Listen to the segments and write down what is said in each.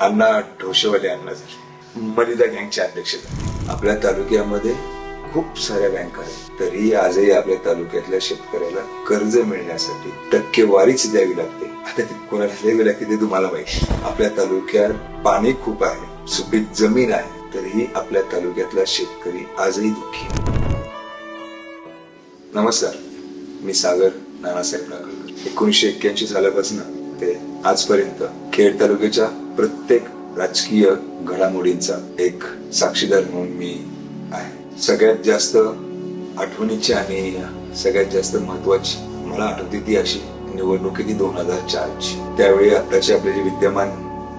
अण्णा ढोशेवाले अण्णा झाले. मलिदा गँगचे अध्यक्ष झाले. आपल्या तालुक्यामध्ये खूप साऱ्या बँका आहेत. तरीही आजही आपल्या तालुक्यातल्या शेतकऱ्याला कर्ज मिळण्यासाठी टक्केवारीच द्यावी लागते. आता ते कोणाला द्यावी लागते ते तुम्हाला माहिती आपल्या तालुक्यात पाणी खूप आहे सुपीक जमीन आहे तरीही आपल्या तालुक्यातला शेतकरी आजही दुःखी नमस्कार. मी सागर नानासाहेब नागरकर एकोणीशे एक्क्याऐंशी सालापासून ते आजपर्यंत खेड तालुक्याच्या प्रत्येक राजकीय घडामोडींचा एक साक्षीदार म्हणून मी आहे. सगळ्यात जास्त आठवणीची आणि सगळ्यात जास्त महत्वाची मला आठवते ती अशी निवडणूक आहे ती दोन हजार चारची. त्यावेळी आताचे आपले जे विद्यमान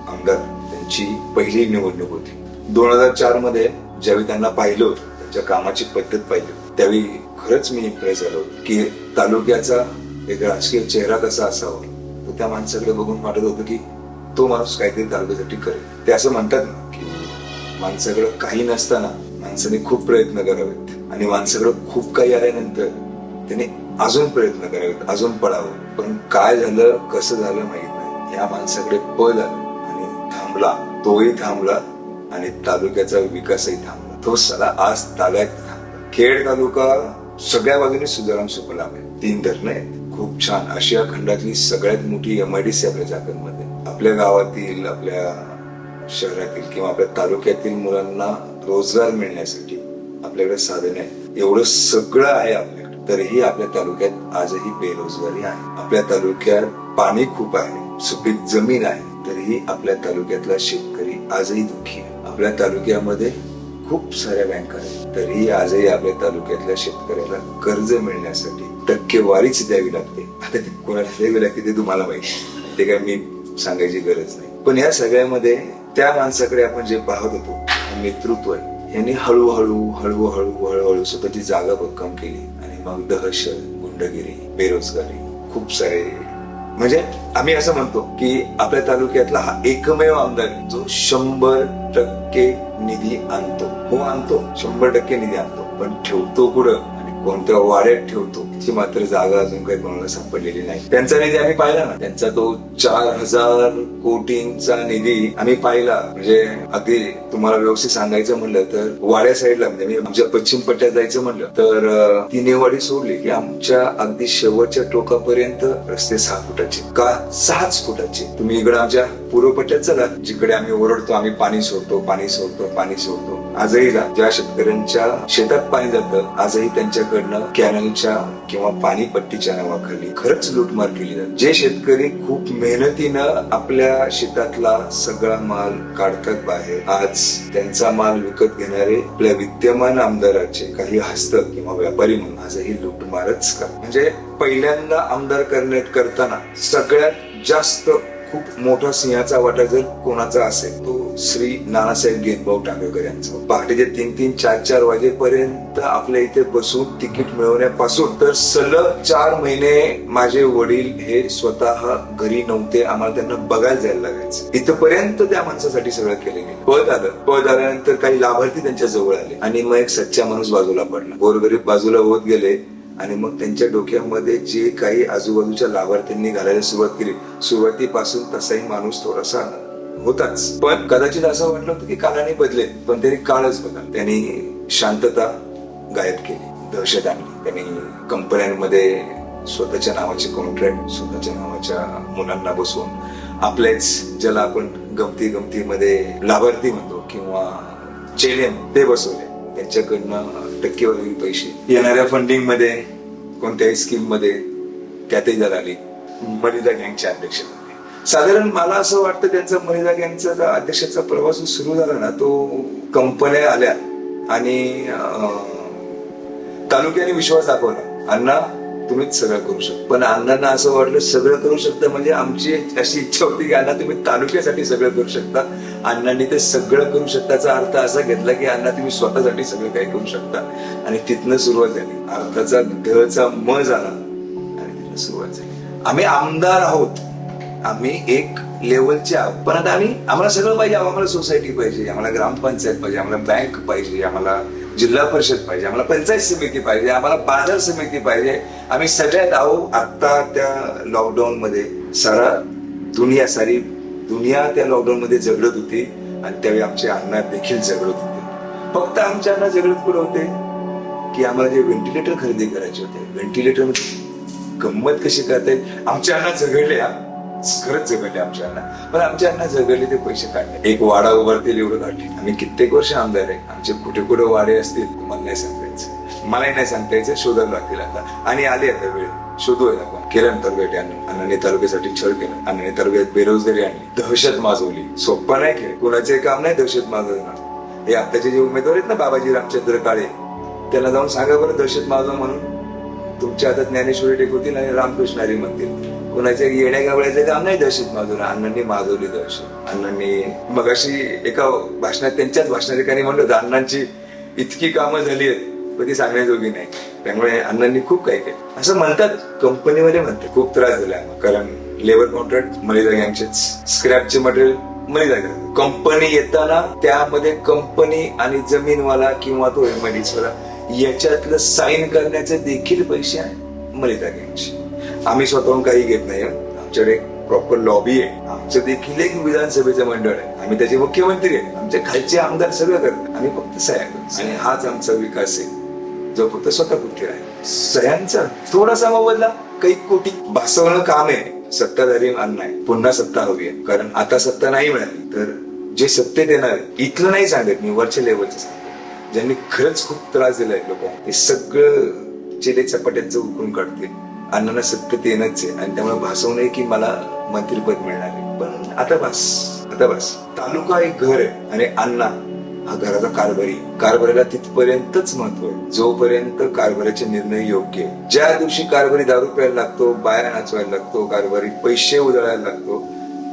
आमदार त्यांची पहिली निवडणूक होती. दोन हजार चारमध्ये ज्यावेळी त्यांना पाहिलं होतं त्यांच्या कामाची पद्धत पाहिली होती, त्यावेळी खरंच मी इम्प्रेस झालो की तालुक्याचा एक राजकीय चेहरा कसा असावा त्या माणसाकडे बघून वाटत होतं की तो माणूस काहीतरी तालुक्यासाठी करेल. ते असं म्हणतात ना की माणसाकडं काही नसताना माणसाने खूप प्रयत्न करावेत. आणि माणसाकडं खूप काही आल्यानंतर त्याने अजून प्रयत्न करावेत अजून पडावं पण काय झालं कसं झालं माहीत नाही. या माणसाकडे पद आलं आणि थांबला. तोही थांबला आणि तालुक्याचा विकासही थांबला. तो सला आज ताल्यात थांबला. खेड तालुका सगळ्या बाजूने सुधाराम सुफलाम आहे. तीन धरणं आहेत. खूप छान. आशिया खंडातली सगळ्यात मोठी एमआयडीसी आपल्या झाकणमध्ये आपल्या गावातील आपल्या शहरातील किंवा आपल्या तालुक्यातील मुलांना रोजगार मिळण्यासाठी आपल्याकडे साधन आहे. एवढं सगळं आहे आपल्याकडे. तरीही आपल्या तालुक्यात आजही बेरोजगारी आहे. आपल्या तालुक्यात पाणी खूप आहे सुपीक जमीन आहे. तरीही आपल्या तालुक्यातला शेतकरी आजही दुःखी आहे. आपल्या तालुक्यामध्ये खूप साऱ्या बँका आहेत. तरीही आजही आपल्या तालुक्यातल्या शेतकऱ्याला कर्ज मिळण्यासाठी टक्केवारीच द्यावी लागते. आता ती कोणाला द्यावी लागते ते तुम्हाला माहिती. ते काय मी सांगायची गरज नाही. पण या सगळ्यामध्ये त्या माणसाकडे आपण जे पाहत होतो नेतृत्व आहे. यांनी हळूहळू हळूहळू हळूहळू स्वतःची जागा भक्कम केली आणि मग दहशत गुंडगिरी बेरोजगारी खूप सारे म्हणजे आम्ही असं म्हणतो की आपल्या तालुक्यातला हा एकमेव आमदार जो शंभर टक्के निधी आणतो. हो आणतो. शंभर टक्के निधी आणतो. पण ठेवतो कुठं? आणि कोणत्या वाड्यात ठेवतो? ची मात्र जागा अजून काही कोणाला सापडलेली नाही. त्यांचा निधी आम्ही पाहिला ना. त्यांचा तो चार हजार कोटींचा निधी आम्ही पाहिला. म्हणजे अगदी तुम्हाला व्यवस्थित सांगायचं म्हणलं तर वाड्या साईडला म्हणजे मी आमच्या पश्चिम पट्ट्यात जायचं म्हणलं तर ती नेवाडी सोडली की आमच्या अगदी शेवटच्या टोकापर्यंत रस्ते सहा फुटाचे. का? सहाच फुटाचे. तुम्ही इकडे आमच्या पूर्व पट्ट्यात चला. जिकडे आम्ही ओरडतो आम्ही पाणी सोडतो पाणी सोडतो पाणी सोडतो. आजही जा. ज्या शेतकऱ्यांच्या शेतात पाणी जातं आजही त्यांच्याकडनं कॅनलच्या किंवा पाणीपट्टीच्या नावाखाली खरंच लूटमार केली जाते. जे शेतकरी खूप मेहनतीनं आपल्या शेतातला सगळा माल काढतात बाहेर आज त्यांचा माल विकत घेणारे आपल्या विद्यमान आमदाराचे काही हस्त किंवा व्यापारी म्हणून आजही लूटमारच करतात. म्हणजे पहिल्यांदा आमदार करण्यात करताना सगळ्यात जास्त खूप मोठा सिंहाचा वाटा जर कोणाचा असेल तो श्री नानासाहेब गेनभाऊ टांगेकर यांचं. पहाटेचे तीन तीन चार चार वाजेपर्यंत आपल्या इथे बसून तिकीट मिळवण्यापासून तर सलग चार महिने माझे वडील हे स्वतः घरी नव्हते. आम्हाला त्यांना बघायला जायला लागायचं. इथपर्यंत त्या माणसासाठी सगळं केलं गेलं. पद आलं. पद आल्यानंतर काही लाभार्थी त्यांच्या जवळ आले. आणि मग एक सच्चा माणूस बाजूला पडला. गोरगरीब बाजूला होत गेले. आणि मग त्यांच्या डोक्यामध्ये जे काही आजूबाजूच्या लाभार्थ्यांनी घालायला सुरुवात केली. सुरुवातीपासून तसाही माणूस थोडासा होताच. पण कदाचित असं वाटलं होतं की काळाने बदलेल पण त्यांनी काळच बदल त्यांनी शांतता गायब केली. दहशत आणली. त्यांनी कंपन्यांमध्ये स्वतःच्या नावाचे कॉन्ट्रॅक्ट स्वतःच्या नावाच्या मुलांना बसवून आपलेच ज्याला आपण गमती गमतीमध्ये लाभार्थी म्हणतो किंवा चेलेम ते बसवले. त्यांच्याकडनं टक्केवारी पैसे. येणाऱ्या फंडिंगमध्ये कोणत्याही स्कीममध्ये त्यातही दलाली. मलिदा गँगच्या अध्यक्ष साधारण मला असं वाटतं त्यांचा मलिदा यांचा जो अध्यक्षाचा प्रवास सुरू झाला ना तो कंपन्या आल्या आणि तालुक्याने विश्वास दाखवला अण्णा तुम्हीच सगळं करू शकता. पण अण्णांना असं वाटलं सगळं करू शकता म्हणजे आमची अशी इच्छा होती की अण्णा तुम्ही तालुक्यासाठी सगळं करू शकता. अण्णांनी ते सगळं करू शकताचा अर्थ असा घेतला की अण्णा तुम्ही स्वतःसाठी सगळं काही करू शकता. आणि तिथनं सुरुवात झाली. अर्थाचा ढचा म झाला आणि तिथनं सुरुवात झाली. आम्ही आमदार आहोत. आम्ही एक लेवलच्या पण आता आम्ही आम्हाला सगळं पाहिजे आम्हाला सोसायटी पाहिजे आम्हाला ग्रामपंचायत पाहिजे आम्हाला बँक पाहिजे आम्हाला जिल्हा परिषद पाहिजे आम्हाला पंचायत समिती पाहिजे आम्हाला बाजार समिती पाहिजे. आम्ही सगळ्यात आहो आता त्या लॉकडाऊन मध्ये सारा दुनिया सारी दुनिया त्या लॉकडाऊन मध्ये झगडत होती आणि त्यावेळी आमचे अण्णा देखील झगडत होते. फक्त आमच्या अण्णा झगडत कुठे होते? की आम्हाला जे व्हेंटिलेटर खरेदी करायचे होते. व्हेंटिलेटर गंमत कशी करतायत आमच्या अण्णा झगडल्या खरंच जगले आमच्या अण्णा पण आमच्या अण्णा जगले ते पैसे काढले. एक वाडा उभारतील एवढं काढले. आम्ही कित्येक वर्ष आमदार आहे. आमचे कुठे कुठे वाडे असतील तुम्हाला नाही सांगायचं. मलाही नाही सांगता यायचं शोधायला लागतील आता. आणि आले आता वेळ. शोधूया आपण. केलं तालुक्यात आणलं अण्णाने तालुक्यासाठी छळ केलं. अण्णाने तालुक्यात बेरोजगारी आणली. दहशत माजवली. सोप्पा नाही खेळ कोणाचे काम नाही दहशत माजवणार. हे आताचे जे उमेदवार आहेत ना बाबाजी रामचंद्र काळे त्यांना जाऊन सांगा बरं दहशत माजव म्हणून. तुमच्या हातात ज्ञानेश्वरी टेकवतील आणि रामकृष्ण हरी म्हणतील कोणाच्या येण्या गावळ्याचं काम नाही दहशत माजवलं अण्णांनी माजवली दहशत. अण्णांनी मगाशी एका भाषणात त्यांच्याच भाषणात एकाने म्हणलं होतं, अण्णांची इतकी कामं झाली आहेत पण ती सांगण्याजोगी नाही. त्यामुळे अण्णांनी खूप काही केलं. असं म्हणतात कंपनीमध्ये म्हणते खूप त्रास झाला कारण लेबर कॉन्ट्रॅक्ट मलिदा गँगचेच स्क्रॅपचे मटेरियल मलिदा गँग. कंपनी येताना त्यामध्ये कंपनी आणि जमीनवाला किंवा तो एमआयडीसवाला याच्यातलं साईन करण्याचे देखील पैसे आहे मलिदा गँगचे. आम्ही स्वतःहून काही घेत नाही. आमच्याकडे प्रॉपर लॉबी आहे. आमचं देखील एक विधानसभेचं मंडळ आहे. आम्ही त्याचे मुख्यमंत्री आहे. आमच्या खालचे आमदार सगळं करतात. आम्ही फक्त सह्या करतो. आणि हाच आमचा विकास आहे. जो फक्त स्वतः कुठे आहे सह्यांचा थोडासा मोबदला काही कोटी भासवणं काम आहे. सत्ताधारी मान नाही. पुन्हा सत्ता हवी आहे. कारण आता सत्ता नाही मिळाली. तर जे सत्तेत येणार इथलं नाही सांगत मी वरच्या लेवलचं सांगतो. ज्यांनी खरंच खूप त्रास दिलाय लोकांना ते सगळं चिले चपाट्यांचं उकरून काढते अण्णांना सत्य देणंच आहे आणि त्यामुळे भासवणं आहे की मला मंत्रीपद मिळणार आहे. पण आता बस आता बस तालुका एक घर आहे आणि अण्णा हा घराचा कारभारी. कारभारीला तिथपर्यंतच महत्त्व आहे. जोपर्यंत कारभाराचे निर्णय योग्य आहे. ज्या दिवशी कारभारी दारू प्यायला लागतो बाया नाचवायला लागतो कारभारी पैसे उधळायला लागतो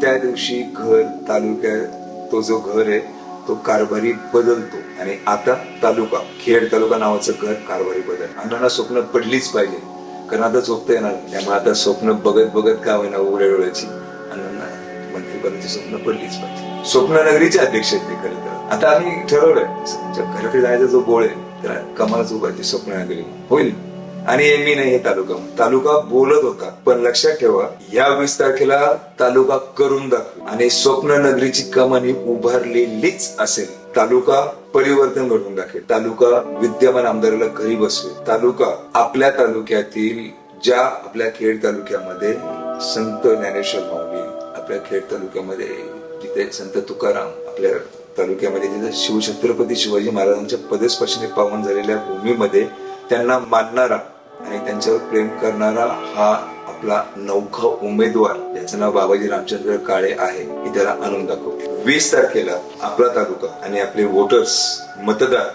त्या दिवशी घर तालुक्यात तो जो घर आहे तो कारभारी बदलतो. आणि आता तालुका खेड तालुका नावाचं घर कारभारी बदल अण्णांना स्वप्न पडलीच पाहिजे. कारण आता झोपता येणार त्यामुळे आता स्वप्न बघत बघत का होईना उघड्या डोळ्याची? मंत्रिपदाची स्वप्न पडलीच पाहिजे. स्वप्न नगरीचे अध्यक्ष आहेत ते खरं तर. आता आम्ही ठरवलंय आमच्या घरात जायचा जो बोळ आहे त्याला कमालच उभारते स्वप्न नगरी. होईल. आणि हे मी नाही हे तालुका. तालुका बोलत होता. पण लक्षात ठेवा या वीस तारखेला तालुका करून दाखवू. आणि स्वप्न नगरीची कमान ही उभारलेलीच असेल. तालुका परिवर्तन घडवून दाखेल तालुका विद्यमान आमदाराला घरी बसवेल तालुका आपल्या तालुक्यातील ज्या आपल्या खेड तालुक्यामध्ये संत ज्ञानेश्वर माऊली आपल्या खेड तालुक्यामध्ये जिथे संत तुकाराम आपल्या तालुक्यामध्ये जिथे शिवछत्रपती शिवाजी महाराजांच्या पदस्पर्शीने पावन झालेल्या भूमीमध्ये त्यांना मानणारा आणि त्यांच्यावर प्रेम करणारा हा आपला नौखा उमेदवार ज्याचं नाव बाबाजी रामचंद्र काळे आहे. हे त्याला आणून दाखवते. वीस तारखेला आपला तालुका आणि आपले वोटर्स मतदार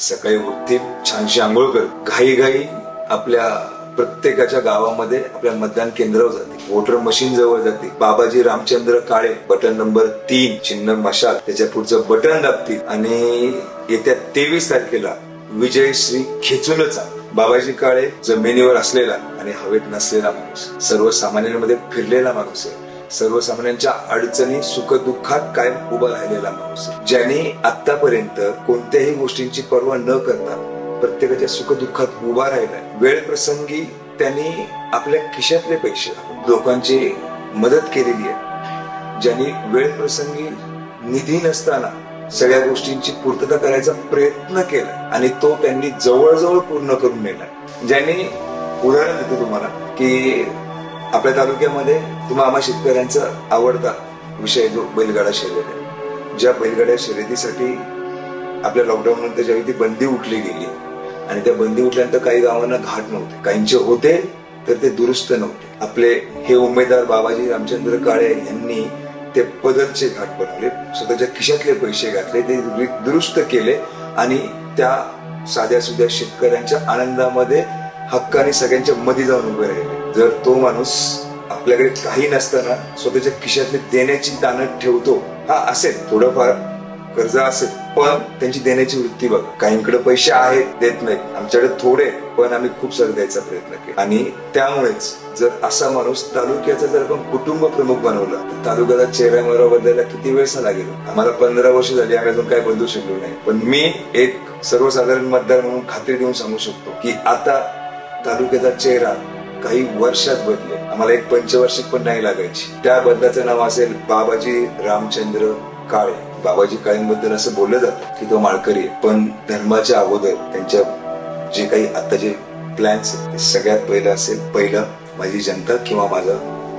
सकाळी उठतील छानशी आंघोळ कर. घाई घाई आपल्या प्रत्येकाच्या गावामध्ये आपल्या मतदान केंद्रावर जाते वोटर मशीन जवळ जाते बाबाजी रामचंद्र काळे बटन नंबर तीन चिन्ह मशाल त्याच्या पुढचं बटन दाबतील. आणि येत्या तेवीस तारखेला विजयश्री खेचूनच बाबाजी काळे जमिनीवर असलेला आणि हवेत नसलेला माणूस सर्वसामान्यांमध्ये फिरलेला माणूस आहे. सर्वसामान्यांच्या अडचणी सुखदुःखात कायम उभा राहिलेला माणूस ज्याने ज्यांनी आतापर्यंत कोणत्याही गोष्टींची पर्वा न करता प्रत्येकाच्या सुखदुःखात उभा राहिलाय वेळ प्रसंगी त्यांनी आपल्या खिशातले पैसे लोकांची मदत केलेली आहे. ज्यांनी वेळ प्रसंगी निधी नसताना सगळ्या गोष्टींची पूर्तता करायचा प्रयत्न केला आणि तो त्यांनी जवळजवळ पूर्ण करून नेला. ज्यांनी उदाहरण देतो तुम्हाला की आपल्या तालुक्यामध्ये तुम्हा आम्हा शेतकऱ्यांचा आवडता विषय जो बैलगाडा शर्यत आहे. ज्या बैलगाड्या शर्यतीसाठी आपल्या लॉकडाऊन नंतर ज्यावेळी ती बंदी उठली गेली आणि त्या बंदी उठल्यानंतर काही गावांना घाट नव्हते. काहींचे होते तर ते दुरुस्त नव्हते. आपले हे उमेदवार बाबाजी रामचंद्र काळे यांनी ते पदरचे घाट बनवले स्वतःच्या खिशातले पैसे घातले ते दुरुस्त केले आणि त्या साध्या सुध्या शेतकऱ्यांच्या आनंदामध्ये हक्काने सगळ्यांच्या मध्ये जाऊन उभे राहिले. जर तो माणूस आपल्याकडे काही नसताना स्वतःच्या खिशातले देण्याची ताणत ठेवतो हा असेल थोडंफार कर्ज असेल पण त्यांची देण्याची वृत्ती बघ. काहींकडे पैसे आहेत देत नाहीत. आमच्याकडे थोडे पण आम्ही खूप सारे द्यायचा प्रयत्न केला. आणि त्यामुळेच जर असा माणूस तालुक्याचा जर आपण कुटुंब प्रमुख बनवला तर तालुक्याचा चेहऱ्यावर बदलायला किती वेळ लागेल? आम्हाला पंधरा वर्ष झाली आम्ही अजून काय बदलू शकलो नाही. पण मी एक सर्वसाधारण मतदार म्हणून खात्री देऊन सांगू शकतो की आता तालुक्याचा चेहरा काही वर्षात बदले आम्हाला एक पंचवार्षिक पण नाही लागायची. त्या बदलाचं नाव असेल बाबाजी रामचंद्र काळे. बाबाजी काळेंबद्दल असं बोललं जातं की तो माळकरी पण धर्माच्या अगोदर त्यांच्या जे काही आता जे प्लॅन्स आहेत ते सगळ्यात पहिलं असेल पहिलं माझी जनता किंवा माझं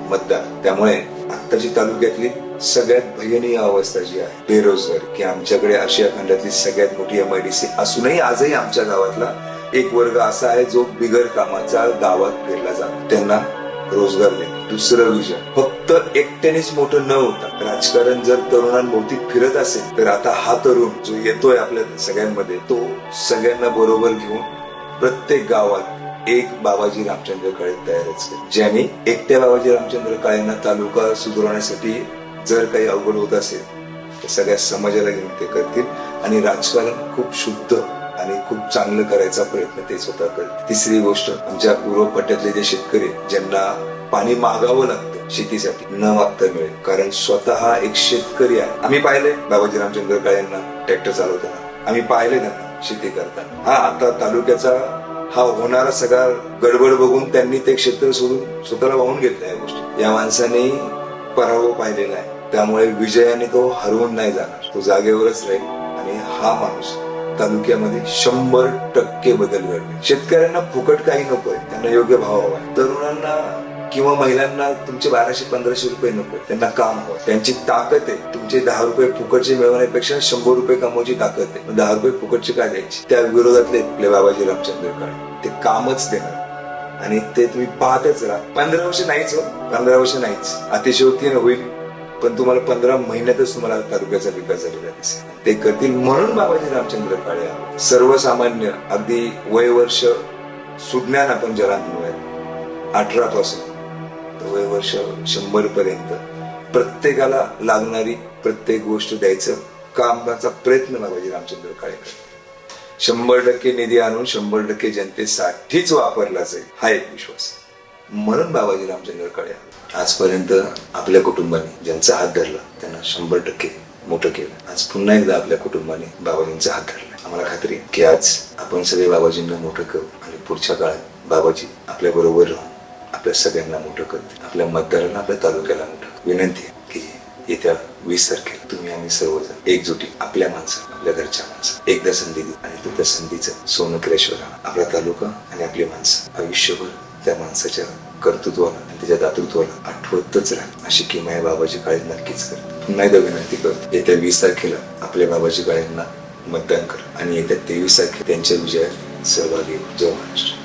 मतदार त्यामुळे आत्ताची तालुक्यातली सगळ्यात भयनीय अवस्था जी आहे बेरोजगार की आमच्याकडे आशिया खंडातली सगळ्यात मोठी एम आय डी सी असूनही आजही आमच्या गावातला एक वर्ग असा आहे जो बिगर कामाचा गावात फिरला जातो. त्यांना रोजगार देणे दुसरं विजन. फक्त एकट्यानेच मोठं न होता. राजकारण जर तरुणांभोवती फिरत असेल तर आता हा तरुण जो येतोय आपल्या सगळ्यांमध्ये तो सगळ्यांना बरोबर घेऊन प्रत्येक गावात एक बाबाजी रामचंद्र काळे तयारच केले ज्यांनी एकट्या बाबाजी रामचंद्र काळेंना तालुका सुधारण्यासाठी जर काही अवघड होत असेल तर सगळ्या समाजाला घेऊन ते करतील. आणि राजकारण खूप शुद्ध आणि खूप चांगलं करायचा प्रयत्न ते स्वतः करतील. तिसरी गोष्ट आमच्या पूर्व पट्ट्यातले जे शेतकरी ज्यांना पाणी मागावं लागतं शेतीसाठी न मागता मिळेल. कारण स्वतः एक शेतकरी आहे. आम्ही पाहिले बाबाजी रामचंद्र काळे यांना ट्रॅक्टर चालवताना. आम्ही पाहिले त्यांना शेती करताना. हा आता तालुक्याचा हा होणारा सगळा गडबड बघून त्यांनी ते क्षेत्र सोडून स्वतःला वाहून घेतलं या गोष्टी. या माणसाने पराभव पाहिलेला आहे. त्यामुळे विजयाने तो हरवून नाही जाणार. तो जागेवरच राहील आणि हा माणूस तालुक्यामध्ये शंभर टक्के बदल घडले. शेतकऱ्यांना फुकट काही नकोय त्यांना योग्य भाव हवा. तरुणांना किंवा महिलांना तुमचे बाराशे पंधराशे रुपये नको त्यांना काम हवं. त्यांची ताकद आहे. तुमचे दहा रुपये फुकटचे मिळवण्यापेक्षा शंभर रुपये कमवायची ताकद आहे. दहा रुपये फुकटचे काय द्यायची? त्या विरोधातले आपले बाबाजी रामचंद्र काळे ते कामच देणार. आणि ते तुम्ही पाहतच राहा. पंधरा वर्ष नाहीच हो. पंधरा वर्ष नाहीच. अतिशयोक्तीनं होईल. पण तुम्हाला पंधरा महिन्यातच तुम्हाला तालुक्याचा विकास झालेला दिसेल. ते करतील म्हणून बाबाजी रामचंद्र काळे सर्वसामान्य अगदी वय वर्ष सुज्ञान आपण ज्याला म्हणूयात अठरा पासून तर वय वर्ष शंभर पर्यंत प्रत्येकाला लागणारी प्रत्येक गोष्ट द्यायचं कामाचा प्रयत्न बाबाजी रामचंद्र काळे करतात. शंभर टक्के निधी आणून शंभर टक्के जनतेसाठीच वापरला जाईल हा एक विश्वास आहे. म्हणून बाबाजी रामचंद्र काळे आजपर्यंत आपल्या कुटुंबाने ज्यांचा हात धरला त्यांना शंभर टक्के मोठं केलं. आज पुन्हा एकदा आपल्या कुटुंबाने बाबाजींचा हात धरला. आम्हाला खात्री आहे की आज आपण सगळे बाबाजींना मोठं करू आणि पुढच्या काळात बाबाजी आपल्या बरोबर राहून आपल्या सगळ्यांना मोठं करते आपल्या मतदारांना आपल्या तालुक्याला मोठं विनंती आहे की येत्या वीस तारखेला तुम्ही आम्ही सर्वजण एकजुटी आपल्या माणसं आपल्या घरच्या माणसं एकदा संधी देऊ आणि त्या संधीचं सोनं केल्याशिवाय आपला तालुका आणि आपली माणसं. आयुष्यभर त्या माणसाच्या कर्तृत्वाला आणि त्याच्या दातृत्वाला आठवतच राहा अशी किमया बाबाजी काळे नक्कीच कर पुन्हा एकदा विनंती करतो येत्या वीस तारखेला आपल्या बाबाजी काळेंना मतदान करा आणि येत्या तेवीस तारखेला त्यांच्या विजयात सहभागी जो महाराष्ट्र.